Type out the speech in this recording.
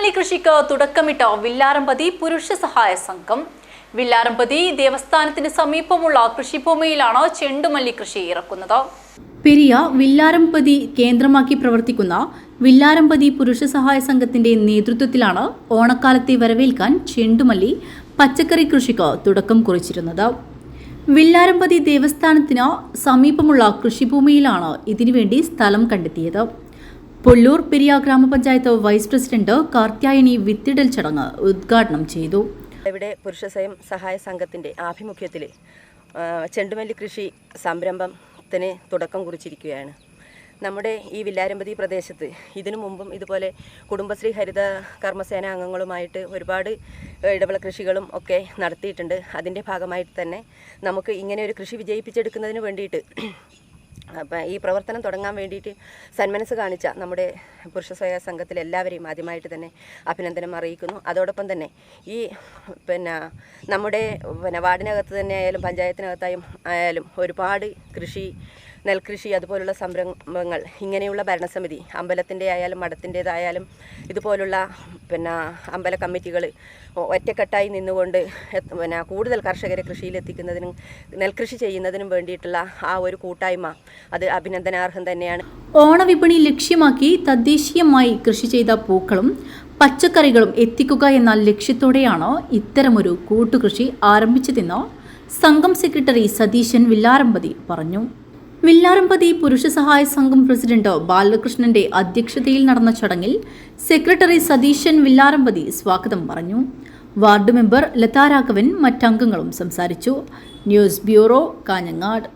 ചെണ്ടുമല്ലി കൃഷിക്ക് തുടക്കമിട്ട വില്ലാരമ്പതി പുരുഷ സഹായ സംഘം. വില്ലാരമ്പതി ദേവസ്ഥാനത്തിന് സമീപമുള്ള കൃഷിഭൂമിയിലാണ് ചെണ്ടുമല്ലി കൃഷി ഇറക്കുന്നത്. പെരിയ വില്ലാരമ്പതി കേന്ദ്രമാക്കി പ്രവർത്തിക്കുന്ന വില്ലാരമ്പതി പുരുഷ സഹായ സംഘത്തിന്റെ നേതൃത്വത്തിലാണ് ഓണക്കാലത്തെ വരവേൽക്കാൻ ചെണ്ടുമല്ലി പച്ചക്കറി കൃഷിക്ക് തുടക്കം കുറിച്ചിരുന്നത്. വില്ലാരമ്പതി ദേവസ്ഥാനത്തിന് സമീപമുള്ള കൃഷിഭൂമിയിലാണ് ഇതിനുവേണ്ടി സ്ഥലം കണ്ടെത്തിയത്. പൊള്ളൂർ പെരിയ ഗ്രാമപഞ്ചായത്ത് വൈസ് പ്രസിഡന്റ് കാർത്യായനി വിത്തിടൽ ചടങ്ങ് ഉദ്ഘാടനം ചെയ്തു. ഇവിടെ പുരുഷ സ്വയം സഹായ സംഘത്തിന്റെ ആഭിമുഖ്യത്തിൽ ചെണ്ടുമല്ലി കൃഷി സംരംഭത്തിന് തുടക്കം കുറിച്ചിരിക്കുകയാണ്. നമ്മുടെ ഈ വില്ലാരമ്പതി പ്രദേശത്ത് ഇതിനു മുമ്പും ഇതുപോലെ കുടുംബശ്രീ ഹരിത കർമ്മസേന അംഗങ്ങളുമായിട്ട് ഒരുപാട് ഇടവിള കൃഷികളും ഒക്കെ നടത്തിയിട്ടുണ്ട്. അതിന്റെ ഭാഗമായിട്ട് തന്നെ നമുക്ക് ഇങ്ങനെ ഒരു കൃഷി വിജയിപ്പിച്ചെടുക്കുന്നതിന് വേണ്ടിയിട്ട് അപ്പം ഈ പ്രവർത്തനം തുടങ്ങാൻ വേണ്ടിയിട്ട് സന്മനസ് കാണിച്ച നമ്മുടെ പുരുഷ സ്വയ സംഘത്തിലെ എല്ലാവരെയും ആദ്യമായിട്ട് തന്നെ അഭിനന്ദനം അറിയിക്കുന്നു. അതോടൊപ്പം തന്നെ ഈ പിന്നെ നമ്മുടെ പിന്നെ വാർഡിനകത്ത് തന്നെ ആയാലും പഞ്ചായത്തിനകത്തായും ആയാലും ഒരുപാട് കൃഷി നെൽകൃഷി അതുപോലുള്ള സംരംഭങ്ങൾ ഇങ്ങനെയുള്ള ഭരണസമിതി അമ്പലത്തിന്റെ ആയാലും മഠത്തിന്റേതായാലും ഇതുപോലുള്ള പിന്നെ അമ്പല കമ്മിറ്റികൾ ഒറ്റക്കെട്ടായി നിന്നുകൊണ്ട് പിന്നെ കൂടുതൽ കർഷകരെ കൃഷിയിലെത്തിക്കുന്നതിനും നെൽകൃഷി ചെയ്യുന്നതിനും വേണ്ടിയിട്ടുള്ള ആ ഒരു കൂട്ടായ്മ അത് അഭിനന്ദനാർഹം തന്നെയാണ്. ഓണവിപണി ലക്ഷ്യമാക്കി തദ്ദേശീയമായി കൃഷി ചെയ്ത പൂക്കളും പച്ചക്കറികളും എത്തിക്കുക എന്ന ലക്ഷ്യത്തോടെയാണ് ഇത്തരമൊരു കൂട്ടുകൃഷി ആരംഭിച്ചതെന്ന് സംഘം സെക്രട്ടറി സതീശൻ വില്ലാരമ്പതി പറഞ്ഞു. വില്ലാരമ്പതി പുരുഷ സഹായ സംഘം പ്രസിഡന്റ് ബാലകൃഷ്ണന്റെ അധ്യക്ഷതയിൽ നടന്ന ചടങ്ങിൽ സെക്രട്ടറി സതീശൻ വില്ലാരംപതി സ്വാഗതം പറഞ്ഞു. വാർഡ് മെമ്പർ ലതാരാഘവൻ മറ്റംഗങ്ങളും സംസാരിച്ചു. News bureau Kanhangad.